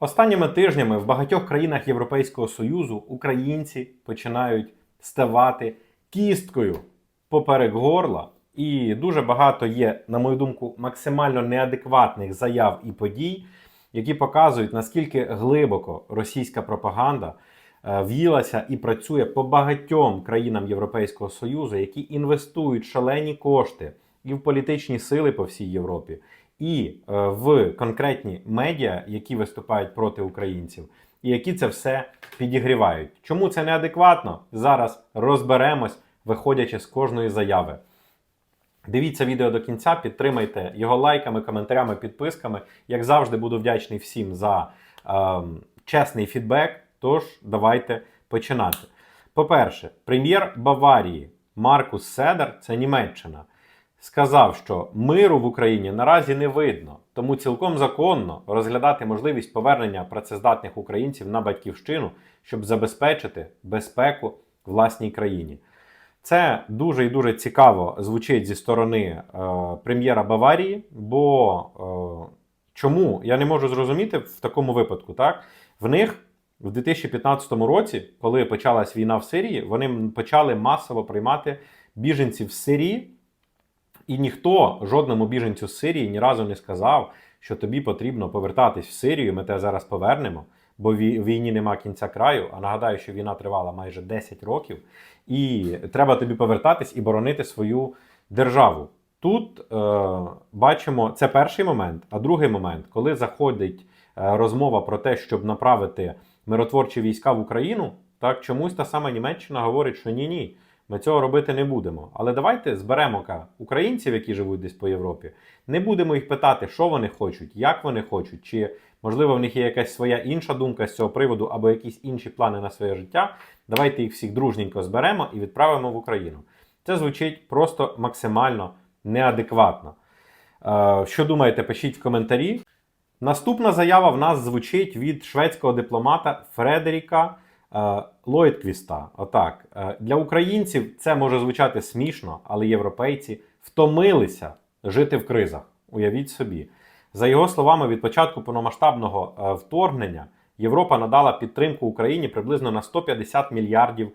Останніми тижнями в багатьох країнах Європейського Союзу українці починають ставати кісткою поперек горла, і дуже багато є, на мою думку, максимально неадекватних заяв і подій, які показують, наскільки глибоко російська пропаганда е, в'їлася і працює по багатьом країнам Європейського Союзу, які інвестують шалені кошти і в політичні сили по всій Європі, і е, в конкретні медіа, які виступають проти українців, і які це все підігрівають. Чому це неадекватно? Зараз розберемось, виходячи з кожної заяви. Дивіться відео до кінця, підтримайте його лайками, коментарями, підписками. Як завжди, буду вдячний всім за ем, чесний фідбек. Тож, давайте починати. По-перше, прем'єр Баварії Маркус Седер, це Німеччина, сказав, що миру в Україні наразі не видно, тому цілком законно розглядати можливість повернення працездатних українців на батьківщину, щоб забезпечити безпеку власній країні. Це дуже і дуже цікаво звучить зі сторони е, прем'єра Баварії, бо е, чому я не можу зрозуміти в такому випадку, так? В них в 2015 році, коли почалась війна в Сирії, вони почали масово приймати біженців з Сирії, і ніхто жодному біженцю з Сирії ні разу не сказав, що тобі потрібно повертатись в Сирію. Ми тебе зараз повернемо, бо війні нема кінця краю. А нагадаю, що війна тривала майже 10 років, і треба тобі повертатись і боронити свою державу. Тут е, бачимо, це перший момент. А другий момент, коли заходить е, розмова про те, щоб направити миротворчі війська в Україну, так чомусь та сама Німеччина говорить, що ні, ні, ми цього робити не будемо. Але давайте зберемо українців, які живуть десь по Європі. Не будемо їх питати, що вони хочуть, як вони хочуть, чи можливо в них є якась своя інша думка з цього приводу, або якісь інші плани на своє життя. Давайте їх всіх дружненько зберемо і відправимо в Україну. Це звучить просто максимально неадекватно. Е, Що думаєте, пишіть в коментарі. Наступна заява в нас звучить від шведського дипломата Фредеріка е, Лойтквіста. Отак. Е, Для українців це може звучати смішно, але європейці втомилися жити в кризах. Уявіть собі. За його словами, від початку повномасштабного е, вторгнення Європа надала підтримку Україні приблизно на 150 мільярдів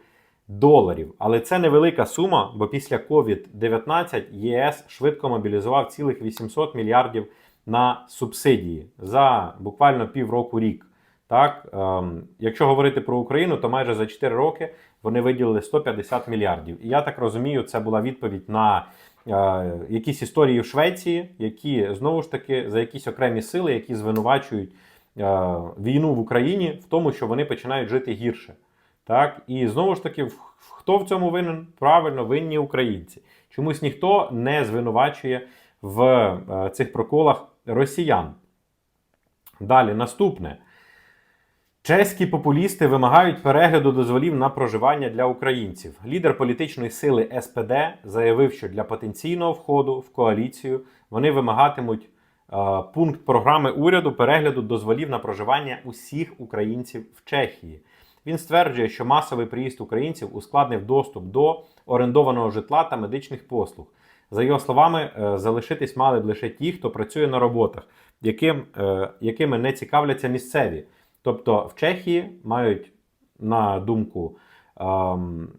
доларів. Але це невелика сума, бо після COVID-19 ЄС швидко мобілізував цілих 800 мільярдів на субсидії за буквально півроку рік. Так, ем, якщо говорити про Україну, то майже за 4 роки вони виділили 150 мільярдів. І я так розумію, це була відповідь на е, якісь історії в Швеції, які знову ж таки за якісь окремі сили, які звинувачують е, війну в Україні в тому, що вони починають жити гірше. Так, і знову ж таки, хто в цьому винен? Правильно, винні українці. Чомусь ніхто не звинувачує в е, цих проколах росіян. Далі, наступне. Чеські популісти вимагають перегляду дозволів на проживання для українців. Лідер політичної сили СПД заявив, що для потенційного входу в коаліцію вони вимагатимуть е, пункт програми уряду перегляду дозволів на проживання усіх українців в Чехії. Він стверджує, що масовий приїзд українців ускладнив доступ до орендованого житла та медичних послуг. За його словами, е, залишитись мали б лише ті, хто працює на роботах, яким, е, якими не цікавляться місцеві. Тобто в Чехії мають, на думку ем,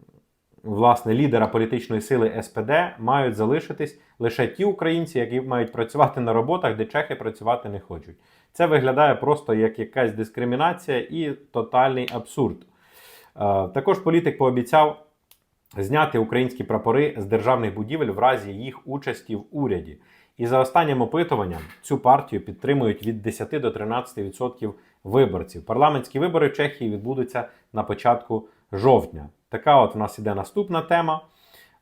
власне лідера політичної сили СПД, мають залишитись лише ті українці, які мають працювати на роботах, де чехи працювати не хочуть. Це виглядає просто як якась дискримінація і тотальний абсурд. Е, також політик пообіцяв зняти українські прапори з державних будівель в разі їх участі в уряді. І за останнім опитуванням цю партію підтримують від 10 до 13% виборців. Парламентські вибори в Чехії відбудуться на початку жовтня. Така от у нас іде наступна тема.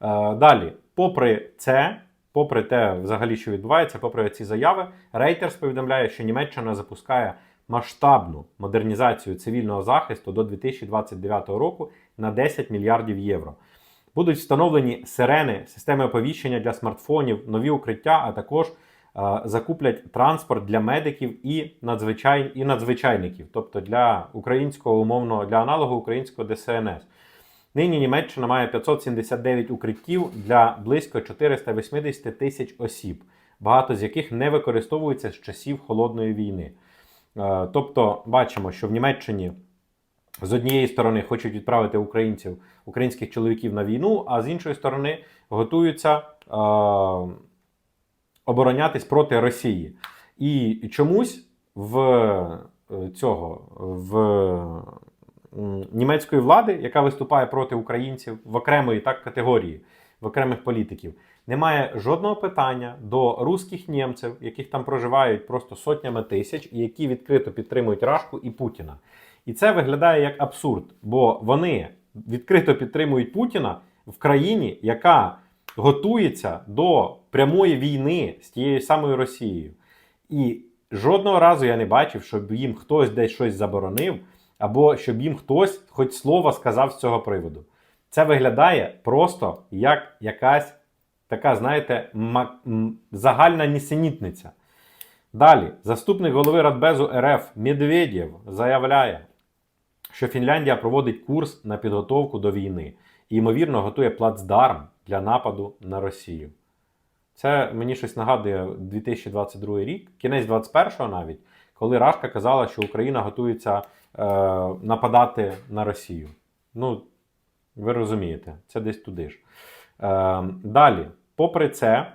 Е, Далі, попри це, попри те, взагалі, що відбувається, попри ці заяви, Reuters повідомляє, що Німеччина запускає масштабну модернізацію цивільного захисту до 2029 року на 10 мільярдів євро. Будуть встановлені сирени, системи оповіщення для смартфонів, нові укриття, а також е, закуплять транспорт для медиків і, надзвичай... і надзвичайників, тобто для українського умовного, для аналогу українського ДСНС. Нині Німеччина має 579 укриттів для близько 480 тисяч осіб, багато з яких не використовуються з часів холодної війни. Е, Тобто, бачимо, що в Німеччині з однієї сторони хочуть відправити українців, українських чоловіків на війну, а з іншої сторони готуються е, оборонятись проти Росії. І чомусь в е, цього в німецької влади, яка виступає проти українців в окремої так категорії, в окремих політиків, немає жодного питання до русських німців, яких там проживають просто сотнями тисяч, і які відкрито підтримують Рашку і Путіна. І це виглядає як абсурд, бо вони відкрито підтримують Путіна в країні, яка готується до прямої війни з тією самою Росією. І жодного разу я не бачив, щоб їм хтось десь щось заборонив, або щоб їм хтось хоч слово сказав з цього приводу. Це виглядає просто як якась така, знаєте, загальна нісенітниця. Далі, заступник голови Радбезу РФ Медведєв заявляє, що Фінляндія проводить курс на підготовку до війни і, ймовірно, готує плацдарм для нападу на Росію. Це мені щось нагадує 2022 рік, кінець 21-го навіть, коли Рашка казала, що Україна готується е, нападати на Росію. Ну, ви розумієте, це десь туди ж. Е, далі, попри це,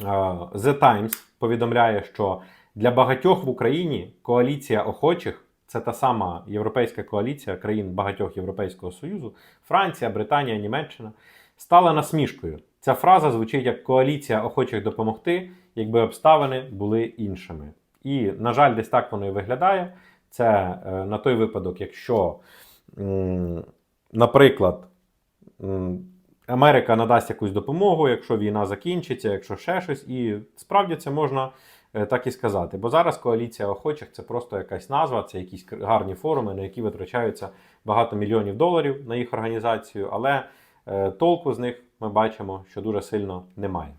е, The Times повідомляє, що для багатьох в Україні коаліція охочих це та сама європейська коаліція країн багатьох Європейського Союзу, Франція, Британія, Німеччина, стала насмішкою. Ця фраза звучить як коаліція охочих допомогти, якби обставини були іншими. І, на жаль, десь так воно і виглядає. Це е, на той випадок, якщо, наприклад, Америка надасть якусь допомогу, якщо війна закінчиться, якщо ще щось, і справді це можна так і сказати. Бо зараз коаліція охочих це просто якась назва, це якісь гарні форуми, на які витрачаються багато мільйонів доларів на їх організацію, але е, толку з них ми бачимо, що дуже сильно немає.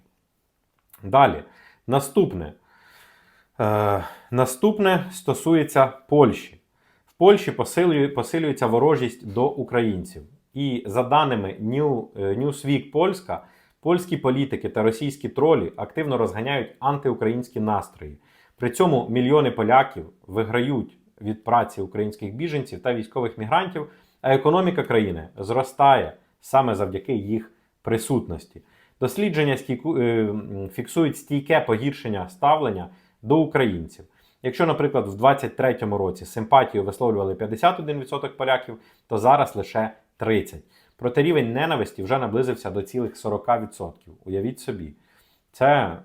Далі, наступне. Е, наступне стосується Польщі. В Польщі посилює, посилюється ворожість до українців. І за даними New, е, Newsweek Польська, польські політики та російські тролі активно розганяють антиукраїнські настрої. При цьому мільйони поляків виграють від праці українських біженців та військових мігрантів, а економіка країни зростає саме завдяки їх присутності. Дослідження стійку, е, фіксують стійке погіршення ставлення до українців. Якщо, наприклад, в 2023 році симпатію висловлювали 51% поляків, то зараз лише 30%. Проте рівень ненависті вже наблизився до цілих 40%. Уявіть собі, це е,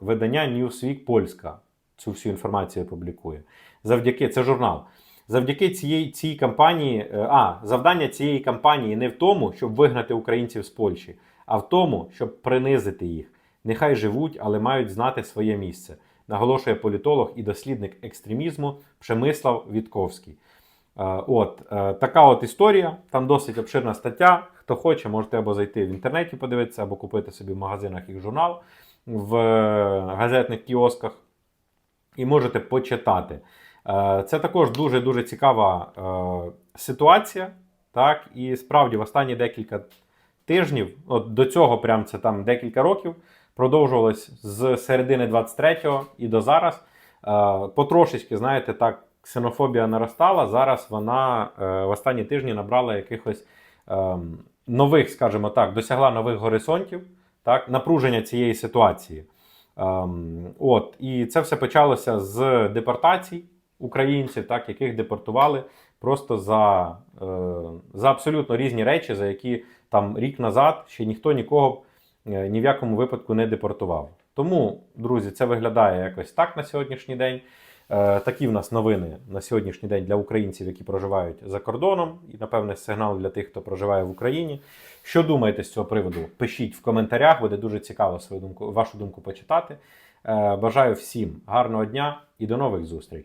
видання Newsweek Польська цю всю інформацію публікує. Завдяки це журнал. Завдяки цієї цій кампанії, е, а завдання цієї кампанії не в тому, щоб вигнати українців з Польщі, а в тому, щоб принизити їх. Нехай живуть, але мають знати своє місце, наголошує політолог і дослідник екстремізму Przemysław Вітковський. Е, От е, така от історія. Там досить обширна стаття. Хто хоче, можете або зайти в інтернеті, подивитися, або купити собі в магазинах їх журнал в е, газетних кіосках. І можете почитати. Це також дуже дуже цікава ситуація. Так, і справді в останні декілька тижнів, от до цього, прям це там декілька років, продовжувалось з середини 23-го і до зараз. Потрошечки, знаєте, так, ксенофобія наростала. Зараз вона е, в останні тижні набрала якихось ем, нових, скажімо так, досягла нових горизонтів, так, напруження цієї ситуації. Ем, от, і це все почалося з депортацій українців, так, яких депортували просто за, е, за абсолютно різні речі, за які там рік назад ще ніхто нікого е, ні в якому випадку не депортував. Тому, друзі, це виглядає якось так на сьогоднішній день. Е, Такі в нас новини на сьогоднішній день для українців, які проживають за кордоном, і напевне сигнал для тих, хто проживає в Україні. Що думаєте з цього приводу? Пишіть в коментарях, буде дуже цікаво свою думку, вашу думку почитати. Е, Бажаю всім гарного дня і до нових зустрічей.